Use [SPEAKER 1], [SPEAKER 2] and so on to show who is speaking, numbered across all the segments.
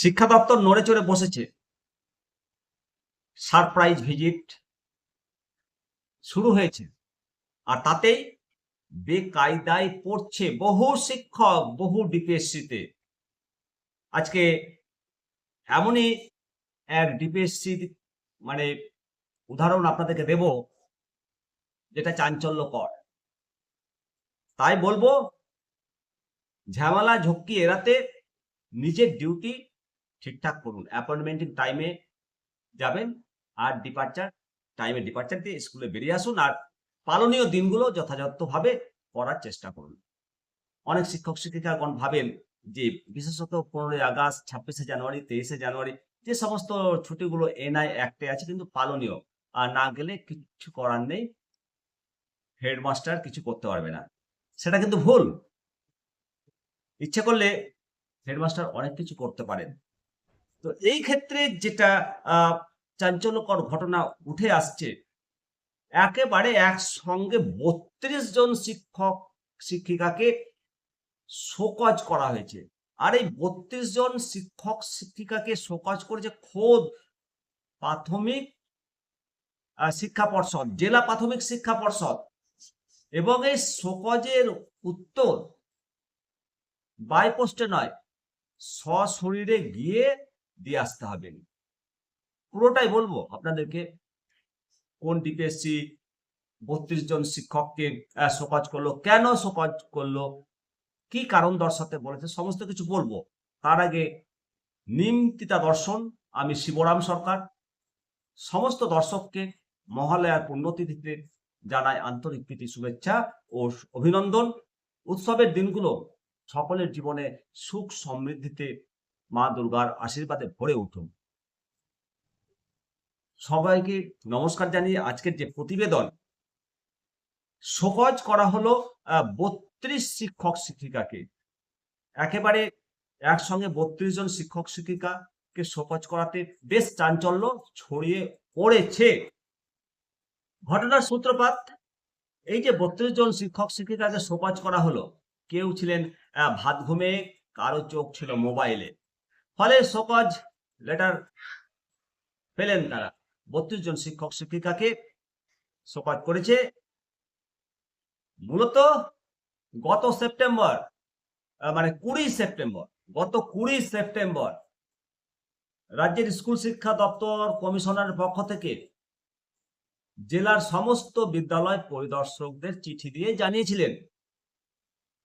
[SPEAKER 1] শিক্ষা দপ্তর নড়ে চড়ে বসেছে। সারপ্রাইজ ভিজিট শুরু হয়েছে। আর তাতেই বেকায়দায় পড়ছে বহু শিক্ষক, বহু ডিপিএসসিতে। আজকে এমনই এক ডিপিএসসি মানে উদাহরণ আপনাদেরকে দেব, যেটা চাঞ্চল্যকর। তাই বলব, ঝামেলা ঝক্কি এড়াতে নিজের ডিউটি ঠিকঠাক করুন। অ্যাপয়েন্টমেন্টের টাইমে যাবেন আর ডিপার্চার টাইমে ডিপার্চার দিয়ে স্কুলে বেরিয়ে আসুন আর পালনীয় দিনগুলো যথাযথভাবে করার চেষ্টা করুন। অনেক শিক্ষক শিক্ষিকাগণ ভাবেন যে বিশেষত পনেরোই আগস্ট, ছাব্বিশে জানুয়ারি, তেইশে জানুয়ারি যে সমস্ত ছুটিগুলো এনআই অ্যাক্টে আছে কিন্তু পালনীয় আর না গেলে কিছু করার নেই। হেডমাস্টার কিছু করতে পারবে না। সেটা কিন্তু ভুল। ইচ্ছে করলে হেডমাস্টার অনেক কিছু করতে পারেন। তো এই ক্ষেত্রে যেটা চাঞ্চল্যকর ঘটনা উঠে আসছে, একেবারে একসঙ্গে বত্রিশ জন শিক্ষক, শিক্ষিকাকে শোকজ করা হয়েছে। আর এই বত্রিশ জন শিক্ষক, শিক্ষিকাকে শোকজ করেছে খোদ প্রাথমিক শিক্ষা পর্ষদ, জেলা প্রাথমিক শিক্ষা পর্ষদ। এবং এই শোকজের উত্তর বাইপোস্টে নয় সশরীরে গিয়ে দিয়ে আসতে হবে। পুরোটাই বলব আপনাদেরকে। কোন ডিপিএসসি বত্রিশ জন শিক্ষককে শোকজ করল, কেন শোকজ করল, কি কারণ দর্শাতে বলেছে, সমস্ত কিছু বলব। তার আগে নিমতিতা দর্শন, আমি শিবরাম সরকার। সমস্ত দর্শককে মহালয়ার পুণ্যতিথিতে জানায় আন্তরিক প্রীতি, শুভেচ্ছা ও অভিনন্দন। উৎসবের দিনগুলো সকলের জীবনে সুখ সমৃদ্ধিতে মা দুর্গার আশীর্বাদে ভরে উঠুন। সবাইকে নমস্কার জানিয়ে আজকের যে প্রতিবেদন শোকজ করা হলো বত্রিশ শিক্ষক শিক্ষিকাকে। একেবারে একসঙ্গে বত্রিশ জন শিক্ষক শিক্ষিকাকে শোকজ করাতে বেশ চাঞ্চল্য ছড়িয়ে পড়েছে। ঘটনার সূত্রপাত, এই যে বত্রিশ জন শিক্ষক শিক্ষিকাকে শোকজ করা হলো, কেউ ছিলেন ভাত ঘুমে, কারও চোখ ছিল মোবাইলে। ফলে শোকজ লেটার পেলেন তারা। বত্রিশ জন শিক্ষক, শিক্ষিকাকে শোকজ করেছে। মূলত গত সেপ্টেম্বর মানে কুড়ি সেপ্টেম্বর, গত কুড়ি সেপ্টেম্বর রাজ্যের স্কুল শিক্ষা দপ্তর কমিশনারের পক্ষ থেকে জেলার সমস্ত বিদ্যালয় পরিদর্শকদের চিঠি দিয়ে জানিয়েছিলেন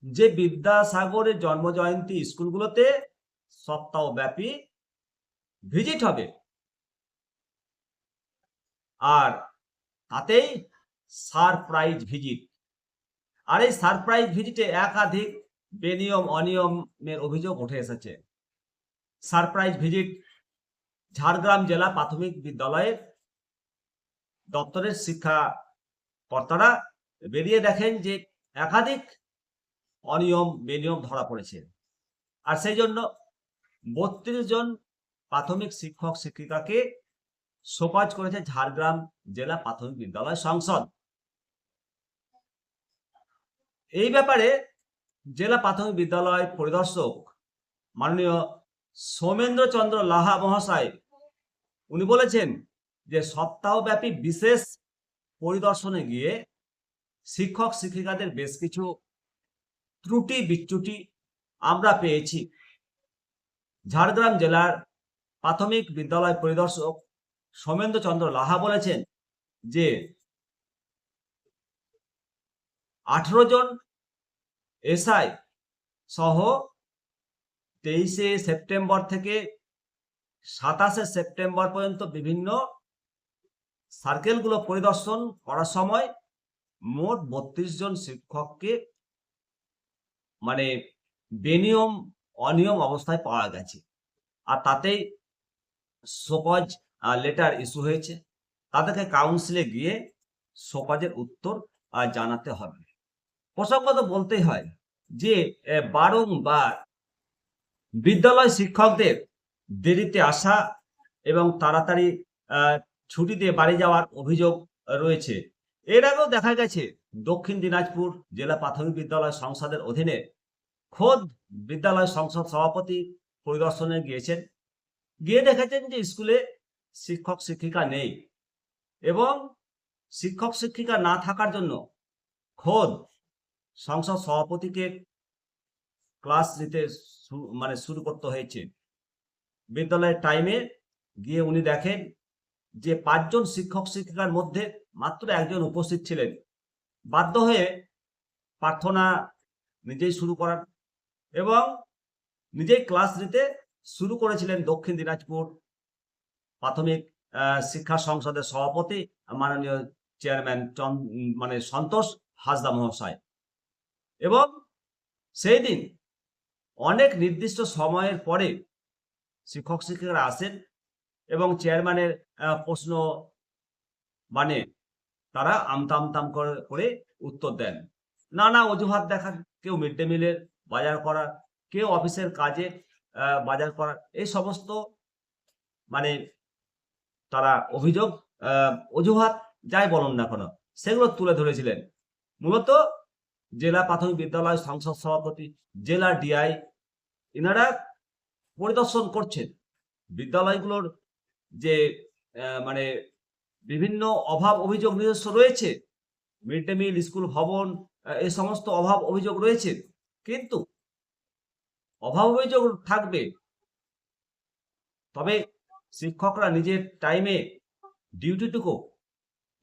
[SPEAKER 1] যে বিদ্যাসাগরের জন্মজয়ন্তী স্কুলগুলোতে সপ্তাহব্যাপী ভিজিট হবে। আর তাতেই সারপ্রাইজ ভিজিট। আর এই সারপ্রাইজ ভিজিটে একাধিক বেনিয়ম, অনিয়মের অভিযোগ উঠে এসেছে। সারপ্রাইজ ভিজিট ঝাড়গ্রাম জেলা প্রাথমিক বিদ্যালয়ের দপ্তরের শিক্ষা কর্তারা বেরিয়ে দেখেন যে একাধিক অনিয়ম, বেনিয়ম ধরা পড়েছে। আর সেই জন্য বত্রিশ জন প্রাথমিক শিক্ষক শিক্ষিকাকে শোকজ করেছে ঝাড়গ্রাম জেলা প্রাথমিক বিদ্যালয় সংসদ। এই ব্যাপারে জেলা প্রাথমিক বিদ্যালয় পরিদর্শক মাননীয় সৌমেন্দ্র চন্দ্র লাহা মহাশয়, উনি বলেছেন যে সপ্তাহব্যাপী বিশেষ পরিদর্শনে গিয়ে শিক্ষক শিক্ষিকাদের বেশ কিছু ত্রুটি বিচ্যুটি আমরা পেয়েছি। ঝাড়গ্রাম জেলার প্রাথমিক বিদ্যালয় পরিদর্শক সৌমেন্দ্র চন্দ্র লাহা বলেছেন যে আঠেরো জন এসআই সহ তেইশে সেপ্টেম্বর থেকে সাতাশে সেপ্টেম্বর পর্যন্ত বিভিন্ন সার্কেলগুলো পরিদর্শন করার সময় মোট বত্রিশ জন শিক্ষককে মানে বেনিয়ম অনিয়ম অবস্থায় পাওয়া গেছে। আর তাতেই শোকজ লেটার ইস্যু হয়েছে। তাদেরকে কাউন্সিলে গিয়ে শোকজের উত্তর জানাতে হবে। প্রসঙ্গত বলতেই হয় যে বারংবার বিদ্যালয় শিক্ষকদের দেরিতে আসা এবং তাড়াতাড়ি ছুটিতে বাড়ি যাওয়ার অভিযোগ রয়েছে। এর আগেও দেখা গেছে, দক্ষিণ দিনাজপুর জেলা প্রাথমিক বিদ্যালয় সংসদের অধীনে খোদ বিদ্যালয় সংসদ সভাপতি পরিদর্শনে গিয়েছেন। গিয়ে দেখেছেন যে স্কুলে শিক্ষক শিক্ষিকা নেই এবং শিক্ষক শিক্ষিকা না থাকার জন্য খোদ সংসদ সভাপতিকে ক্লাস নিতে মানে শুরু করতে হয়েছে। বিদ্যালয়ের টাইমে গিয়ে উনি দেখেন যে পাঁচজন শিক্ষক শিক্ষিকার মধ্যে মাত্র একজন উপস্থিত ছিলেন। বাধ্য হয়ে প্রার্থনা নিজেই শুরু করার এবং নিজেই ক্লাস নিতে শুরু করেছিলেন দক্ষিণ দিনাজপুর প্রাথমিক শিক্ষা সংসদের সভাপতি মাননীয় চেয়ারম্যান মানে সন্তোষ হাসদা মহাশয়। এবং সেই দিন অনেক নির্দিষ্ট সময়ের পরে শিক্ষক শিক্ষিকারা আসেন এবং চেয়ারম্যানের প্রশ্ন মানে তারা আমতা আমতাম করে করে উত্তর দেন। নানা অজুহাত দেখান কেউ মিড ডে মিলের বাজার করা কেউ অফিসের কাজে বাজার করা, এই সমস্ত মানে তারা অভিযোগ অজুহাত যাই বলুন না কেন, সেগুলো তুলে ধরেছিলেন। মূলত জেলা প্রাথমিক বিদ্যালয় সংসদ সভাপতি, জেলা ডিআই এনারা পরিদর্শন করছেন। বিদ্যালয়গুলোর যে মানে বিভিন্ন অভাব অভিযোগ নিজস্ব রয়েছে মিড ডে মিল স্কুল ভবন এই সমস্ত অভাব অভিযোগ রয়েছে। কিন্তু অভাব অভিযোগ থাকবে, তবে শিক্ষকরা নিজের টাইমে ডিউটিটুকু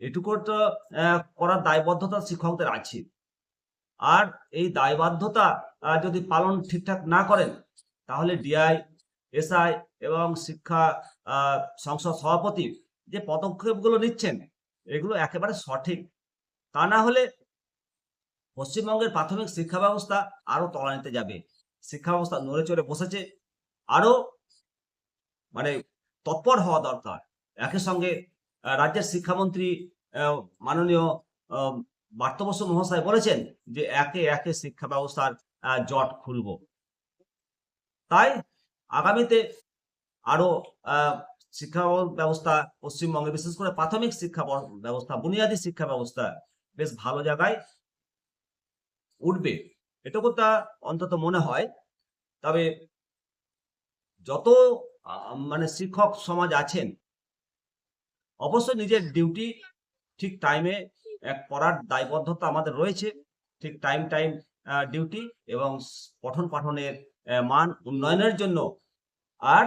[SPEAKER 1] এটুকু তো করার দায়বদ্ধতা শিক্ষকদের আছে। আর এই দায়বদ্ধতা যদি পালন ঠিকঠাক না করেন, তাহলে ডিআই এসআই এবং শিক্ষা সংসদ সভাপতি যে পদক্ষেপগুলো নিচ্ছেন, এগুলো একেবারে সঠিক। তা না হলে পশ্চিমবঙ্গের প্রাথমিক শিক্ষা ব্যবস্থা আরও তলানিতে যাবে। শিক্ষা ব্যবস্থা নড়ে চড়ে বসেছে, আরও মানে তৎপর হওয়া দরকার। একই সঙ্গে রাজ্যের শিক্ষামন্ত্রী মাননীয় বসু মহাশয় বলেছেন যে একে একে শিক্ষা ব্যবস্থার জট খুলব। তাই আগামীতে আরও শিক্ষা ব্যবস্থা পশ্চিমবঙ্গে, বিশেষ করে প্রাথমিক শিক্ষা ব্যবস্থা বুনিয়াদী শিক্ষা ব্যবস্থা বেশ ভালো জায়গায় উঠবে এটুকু তা অন্তত মনে হয়। তবে যত মানে শিক্ষক সমাজ আছেন, অবশ্যই নিজের ডিউটি ঠিক টাইমে, এক করার দায়বদ্ধতা আমাদের রয়েছে, ঠিক টাইম টাইম ডিউটি এবং পঠন পাঠনের মান উন্নয়নের জন্য আর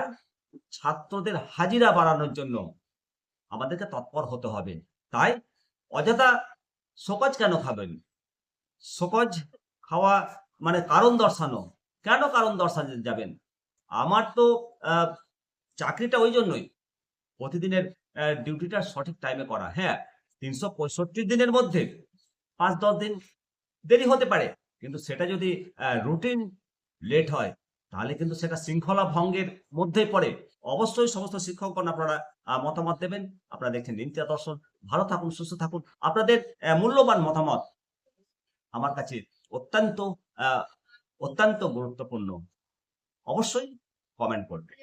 [SPEAKER 1] ছাত্রদের হাজিরা বাড়ানোর জন্য আমাদেরকে তৎপর হতে হবে। তাই অযথা শোকজ কেন খাবেন? শোকজ খাওয়া মানে কারণ দর্শানো। কেন কারণ দর্শাতে যাবেন? আমার তো চাকরিটা ওই জন্যই। প্রতিদিনের ডিউটিটা সঠিক টাইমে করা। হ্যাঁ তিনশো পঁয়ষট্টি দিনের মধ্যে পাঁচ, দশ দিন দেরি হতে পারে। কিন্তু সেটা যদি রুটিন লেট হয়, তাহলে কিন্তু সেটা শৃঙ্খলা ভঙ্গের মধ্যেই পড়ে। অবশ্যই সমস্ত শিক্ষকগণ আপনারা মতামত দেবেন। আপনারা দেখছেন নিত্যা দর্শন। ভালো থাকুন, সুস্থ থাকুন। আপনাদের মূল্যবান মতামত আমার কাছে অত্যন্ত অত্যন্ত গুরুত্বপূর্ণ। অবশ্যই কমেন্ট করবেন